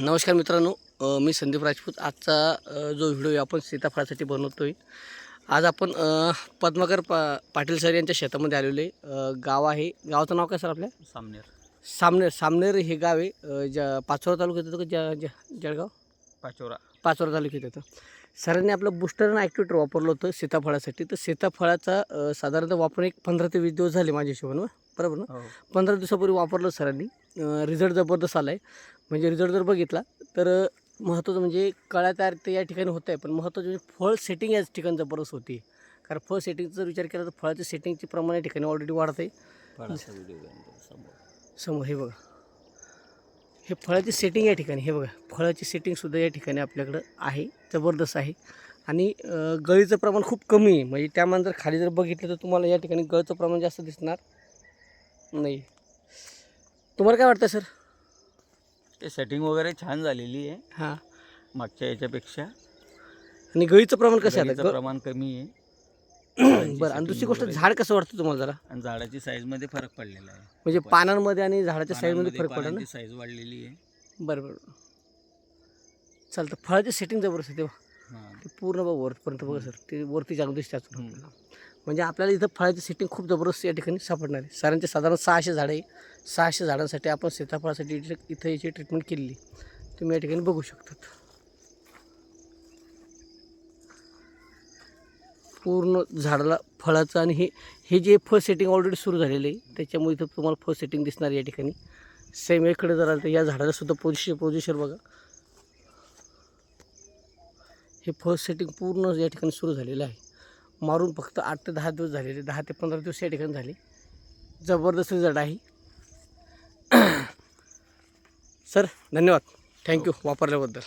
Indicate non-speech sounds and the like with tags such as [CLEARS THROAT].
नमस्कार मित्रांनो मी संदीप राजपूत. आजचा जो व्हिडिओ आपण सीताफळासाठी बनवतो आहे आज आपण पद्माकर पा पाटील सर यांच्या शेतामध्ये आलेलो आहे. गाव आहे. गावाचं नाव काय सर आपल्या? सामनेर. सामनेर. सामनेर हे गाव आहे. अ, ज पाचोरा तालुक्यात येतं का? ज ज- जळगाव? पाचोरा. पाचोरा तालुक्यात येतं. सरांनी आपलं बुस्टर आणि ॲक्टिवेटर वापरलं होतं सीताफळासाठी. तर सीताफळाचा साधारणतः वापरून एक पंधरा ते वीस दिवस झाले माझ्या हिशोबानं. बरोबर ना? हो. पंधरा दिवसापूर्वी वापरलं सरांनी. रिझल्ट जबरदस्त आला आहे म्हणजे रिझल्ट जर बघितला तर महत्त्वाचं म्हणजे कळ्या तयार ते या ठिकाणी होत आहे पण महत्त्वाचं म्हणजे फळ सेटिंग याच ठिकाणी जबरदस्त होती. कारण फळ सेटिंगचा जर विचार केला तर फळाचं सेटिंगचे प्रमाण या ठिकाणी ऑलरेडी वाढत आहे समोर. हे बघा. हे फळाची सेटिंग या ठिकाणी हे बघा. फळाची सेटिंगसुद्धा या ठिकाणी आपल्याकडं आहे जबरदस्त आहे. आणि गळीचं प्रमाण खूप कमी आहे. म्हणजे त्यामध्ये जर खाली जर बघितलं तर तुम्हाला या ठिकाणी गळचं प्रमाण जास्त दिसणार नाही. तुम्हाला काय वाटतं सर? ते सेटिंग वगैरे छान झालेली आहे. हां. मागच्या याच्यापेक्षा. आणि गळीचं प्रमाण कसं आहे गळीचं आता प्रमाण कमी आहे. ग- [CLEARS THROAT] बरं आणि दुसरी गोष्ट झाड कसं वाटतं तुम्हाला जरा? आणि झाडाची साईजमध्ये फरक पडलेला आहे. म्हणजे पानांमध्ये आणि झाडाच्या साईजमध्ये फरक पडला ना? साईज वाढलेली आहे. बरं बरं चालतं. फळाची सेटिंग जबरदस्त आहे तेव्हा. ते पूर्ण बघ वरपर्यंत बघा सर ते वरती जागून दिसते अजून. हम्म. आपल्याला म्हणजे आपल्याला इथं फळाची सेटिंग खूप जबरदस्त या ठिकाणी सापडणार आहे. सरांचे साधारण सहाशे झाडं आहे. सहाशे झाडांसाठी आपण सीताफळासाठी इथे याची ट्रीटमेंट केलेली. तुम्ही या ठिकाणी बघू शकतात. पूर्ण झाडाला फळाचं आणि हे हे जे फळ सेटिंग ऑलरेडी सुरू झालेलं आहे त्याच्यामुळे इथं तुम्हाला फळ सेटिंग दिसणार आहे या ठिकाणी. सेम इकडे जर आलं तर या झाडाला सुद्धा पोझिशन पोझिशन बघा. हे फर्स्ट सेटिंग पूर्ण या ठिकाणी सुरू झालेलं आहे. मारून फक्त आठ ते दहा दिवस झालेले दहा ते पंधरा दिवस या ठिकाणी झाले. जबरदस्त रिझल्ट आहे. [CLEARS THROAT] सर धन्यवाद. थँक्यू वापरल्याबद्दल.